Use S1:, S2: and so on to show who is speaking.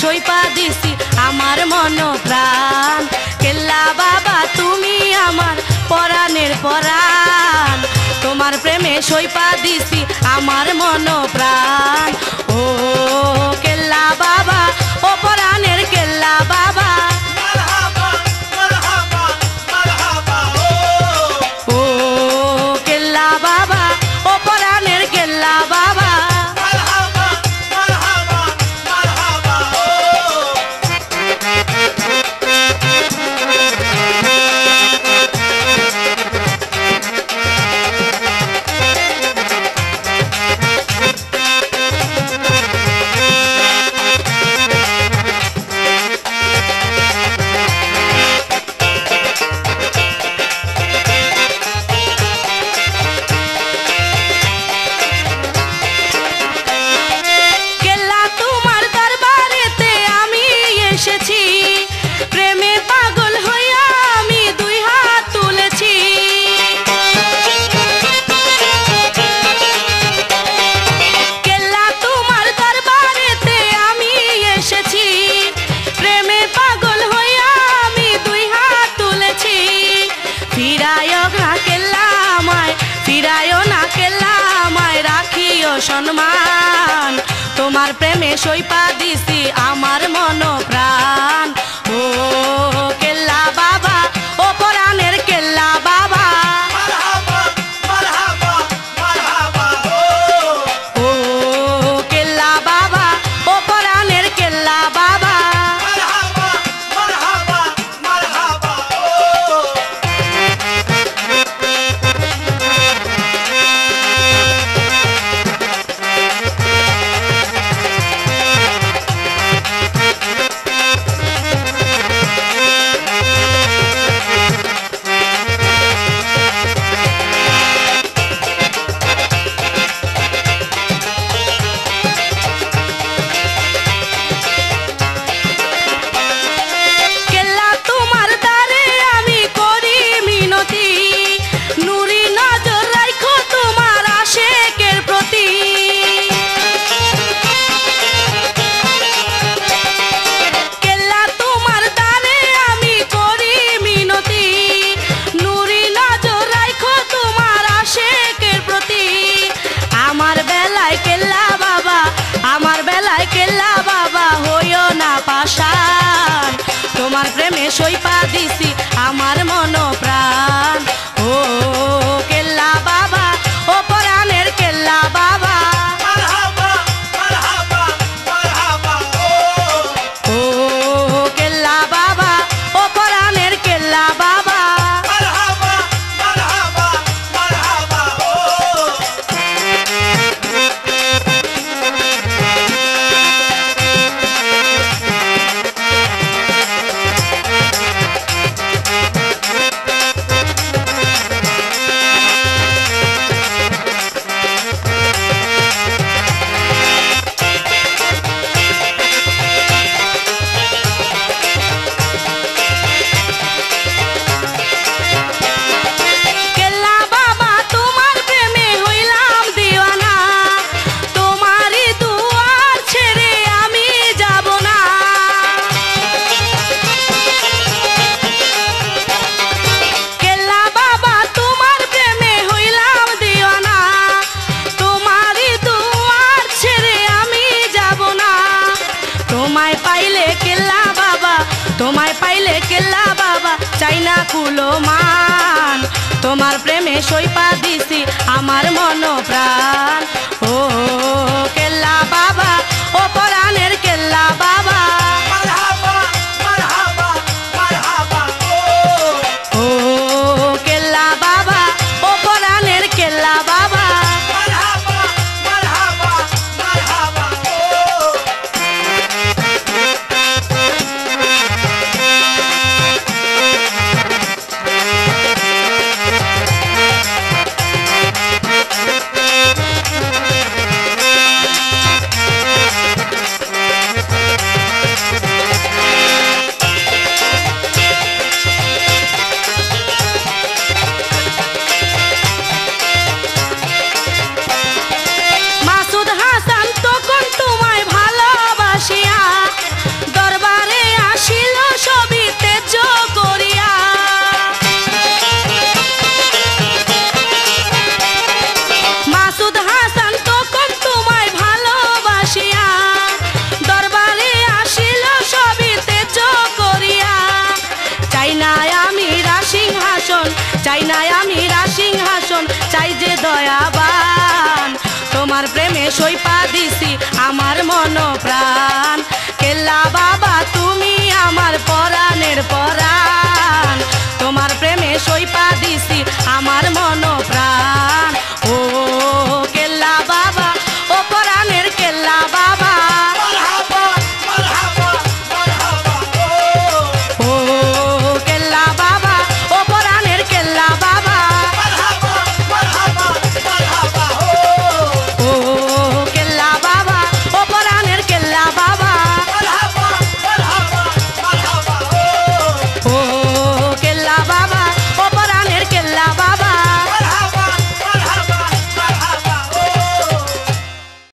S1: সইপা দিছি আমার মন প্রাণ কেল্লা বাবা, তুমি আমার পরাণের পরাণ। তোমার প্রেমে সইপা দিছি আমার মন প্রাণ ও ফিরায়ও না কেল্লা আমায় রাখিও সম্মান। তোমার প্রেমে সইপা দিছি আমার মনপ্রাণ। সইপা দিছি গেলা বাবা চাই না কুলো মান তোমার প্রেমে সইপা দিছি আমার মনপ্রাণ। সইপা দিছি আমার মন প্রাণ কেল্লা বাবা, তুমি আমার পরাণের পরাণ। তোমার প্রেমে সইপা দিছি